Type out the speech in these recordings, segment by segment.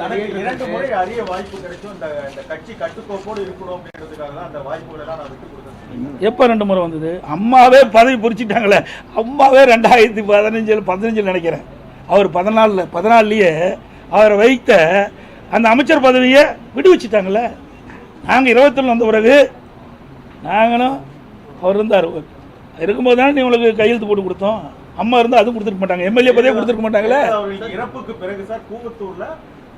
தனக்கு இரண்டு முறை அரிய வாய்ப்பு கிடைச்சும் இந்த கட்சி கட்டுக்கோப்போடு இருக்கணும் அப்படின்றதுக்காக தான் அந்த வாய்ப்புகளை எல்லாம் நான் விட்டு கொடுத்தேன். எப்போ ரெண்டு முறை வந்தது? அம்மாவே பதவி பிடிச்சிட்டாங்களே. அம்மாவே ரெண்டாயிரத்தி பதினஞ்சில் பதினஞ்சில் நினைக்கிறேன். அவர் பதினாலில் பதினாலுலேயே அவரை வைத்த அந்த அமைச்சர் பதவியை விடுவிச்சிட்டாங்களே நாங்கள் இருபத்தொன்று வந்த பிறகு நாங்களும் அவர் இருந்தார். இருக்கும்போது தானே உங்களுக்கு கையெழுத்து போட்டு கொடுத்தோம். அம்மா இருந்தால் அதுவும் கொடுத்துருக்க மாட்டாங்க. எம்எல்ஏ பதவியே கொடுத்துருக்க மாட்டாங்களே. இறப்புக்கு பிறகு சார் கூவத்தூர்ல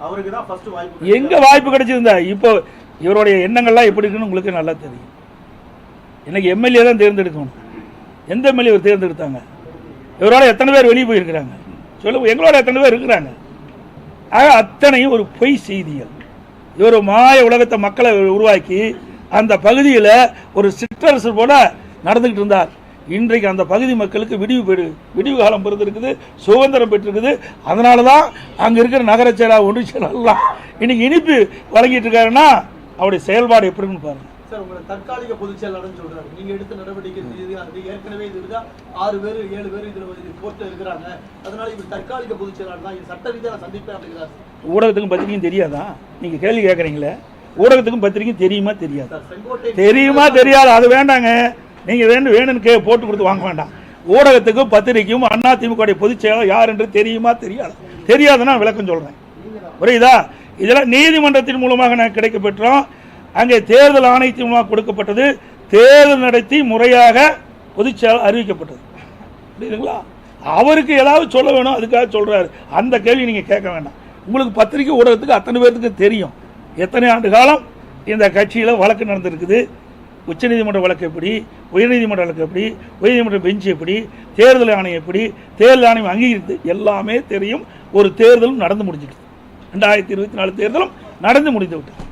அவருக்கு தான் ஃபர்ஸ்ட் வாய்ப்பு எங்க வாய்ப்பு கிடைச்சிருந்தா இப்போ இவருடைய எண்ணங்கள்லாம் எப்படி இருக்குன்னு உங்களுக்கு நல்லா தெரியும். எனக்கு எம்எல்ஏ தான் தேர்ந்தெடுக்கணும். எந்த எம்எல்ஏ இவர் தேர்ந்தெடுத்தாங்க? இவரோட எத்தனை பேர் வெளியே போயிருக்கிறாங்க? சொல்லுங்க எங்களோட எத்தனை பேர் இருக்கிறாங்க? ஆக அத்தனையும் ஒரு பொய் செய்திகள். இவர் மாய உலகத்தை மக்களை உருவாக்கி அந்த பகுதியில் ஒரு சிற்றரசு போல நடந்துக்கிட்டு இருந்தார். இன்றைக்கு அந்த பகுதி மக்களுக்கு விடிவு பெறு விடிவு காலம் பிறந்திருக்குது சுதந்திரம் பெற்றிருக்குது. அதனால தான் அங்கே இருக்கிற நகர செயலா ஒன்றிய செயலாம் இன்னைக்கு இனிப்பு வழங்கிட்டு இருக்காருன்னா அவருடைய செயல்பாடு எப்படின்னு பாருங்க. சார் உங்களை தற்காலிக பொதுச் செயலாளர்னு சொல்றாரு நீங்க எடுத்த நடவடிக்கை அது ஏற்கனவே இது இருக்கா ஆறு பேர் ஏழு பேர் இதுல கோர்ட்ல இருக்கிறாங்க. அதனால இவர் தற்காலிக பொதுச் செயலாளர் தான். இது சட்ட ரீதியா நான் சந்திப்பேன் அப்படிங்கிறார் ஊடகத்துக்கும் பத்திரிக்கையும் தெரியாதா? நீங்கள் கேள்வி கேட்குறீங்களே ஊடகத்துக்கும் பத்திரிக்கையும் தெரியுமா தெரியாது? தெரியுமா தெரியாது. அது வேண்டாங்க. நீங்கள் வேணும் வேணும்னு கே போட்டு கொடுத்து வாங்க வேண்டாம். ஊடகத்துக்கும் பத்திரிக்கையும் அண்ணா திமுக பொதுச் செயலாளர் யார் என்று தெரியுமா தெரியாது. தெரியாதுன்னா விளக்கம் சொல்கிறேன் புரியுதா? இதெல்லாம் நீதிமன்றத்தின் மூலமாக நான் கிடைக்க பெற்றோம். அங்கே தேர்தல் ஆணையத்தின் மூலமாக கொடுக்கப்பட்டது. தேர்தல் நடத்தி முறையாக பொதுச் செயலாளர் அறிவிக்கப்பட்டது. புரியுதுங்களா? அவருக்கு ஏதாவது சொல்ல வேணும் அதுக்காக சொல்கிறாரு அந்த கேள்வி நீங்கள் கேட்க வேண்டாம். உங்களுக்கு பத்திரிக்கை ஊடகத்துக்கு அத்தனை பேர்த்துக்கு தெரியும். எத்தனை ஆண்டு காலம் இந்த கட்சியில் வழக்கு நடந்திருக்குது? உச்சநீதிமன்ற வழக்கு எப்படி? உயர்நீதிமன்ற வழக்கு எப்படி? உயர்நீதிமன்ற பெஞ்ச் எப்படி? தேர்தல் ஆணையம் எப்படி? தேர்தல் ஆணையம் அங்கீகரித்து எல்லாமே தெரியும். ஒரு தேர்தலும் நடந்து முடிஞ்சிட்டு ரெண்டாயிரத்தி இருபத்தி நாலு தேர்தலும் நடந்து முடிந்து விட்டது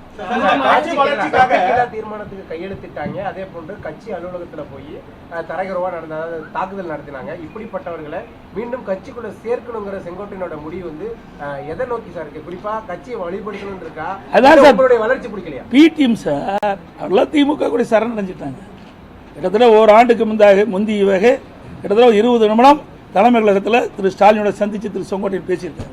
தீர்மானத்துக்கு கையெழுத்திட்டாங்க. அதே போன்று கட்சி அலுவலகத்துல போய் அஹ், தரகுறவா நடந்த அதாவது தாக்குதல் நடத்தினாங்க. இப்படிப்பட்டவர்களை மீண்டும் கட்சிக்குள்ள சேர்க்கணுங்கிற செங்கோட்டையனோட முடிவு வந்து எதை நோக்கி சார் இருக்கு? குறிப்பா கட்சியை வழிபடுத்தணும் இருக்கா. உங்களுடைய வளர்ச்சி பிடிக்கலையா? பிடிஎம் சார் அவெல்லாம் திமுக கூட சரணடைஞ்சிட்டாங்க. கிட்டத்தட்ட ஓராண்டுக்கு முந்தாக முந்தைய வகை கிட்டத்தட்ட இருபது நிமிடம் தலைமை கழகத்தில் திரு ஸ்டாலினோட சந்திச்சு திரு செங்கோட்டையன் பேசியிருக்காரு.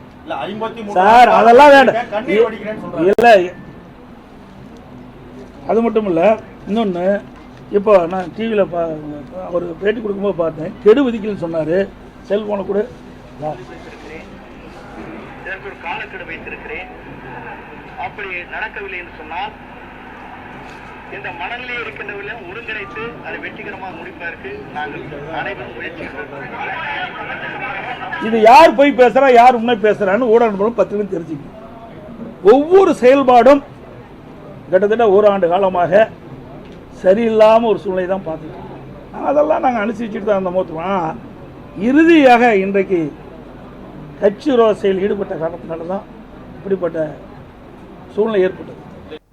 சார் அதெல்லாம் வேண்டாம். இல்லை அது மட்டும் இல்லை இன்னொன்று இப்போ நான் டிவியில் பா அவர் பேட்டி கொடுக்கும்போது பார்த்தேன். கெடு விதிக்கலன்னு சொன்னார். செல்ஃபோனை கூட. ஒரு காலக்கெடு வைத்திருக்கிறேன். அப்படி நடக்கவில்லை என்று சொன்னால் இந்த மணலிலே இருக்கின்றவர்களை ஒருங்கிணைத்து அதை வெற்றிகரமாக முடிப்பதற்கு நாங்கள் அனைவரும் முயற்சி இது யார் போய் பேசுறா யார் உண்மை பேசுறான்னு ஊடக நண்பர்களும் பத்திரிகை தெரிஞ்சுக்கணும் ஒவ்வொரு செயல்பாடும் கிட்டத்தட்ட ஒரு ஆண்டு காலமாக சரியில்லாமல் ஒரு சூழ்நிலை தான் பார்த்துட்டு அதெல்லாம் நாங்கள் அனுசரிச்சுட்டு தான் அந்த மோத்துவோம் இறுதியாக இன்றைக்கு கட்சி விரோத செயல் ஈடுபட்ட காரணத்தினால தான் இப்படிப்பட்ட சூழ்நிலை ஏற்பட்டது.